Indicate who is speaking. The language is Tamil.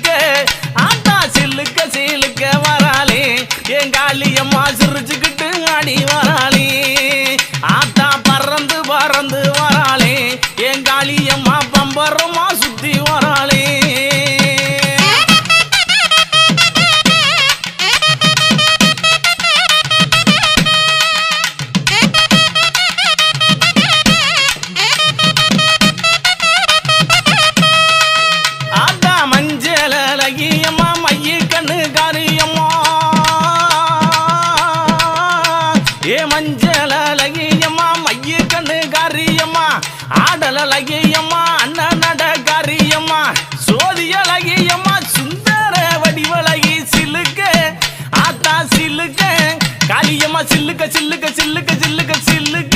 Speaker 1: சில்லுக்க ஆத்தா சில்லுக்க சில்லுக்க வராளே. என் காளியம்மா சிரிச்சுக்கிட்டு ஆடி வராளே. ஆத்தா பறந்து பறந்து வராளே. என் காளியம்மா காரியம்மா. ஏ மஞ்சள் அழகியம்மா மைய கண்ணு காரியம்மா ஆடல் அழகியம்மா அண்ணன் நட காரியம்மா சோதி அழகியம்மா சுந்தர வடிவழகி சில்லுக்க ஆத்தா சில்லுக்க காளியம்மா சில்லுக்க சில்லுக்க சில்லுக்க சில்லுக்க சில்லுக்க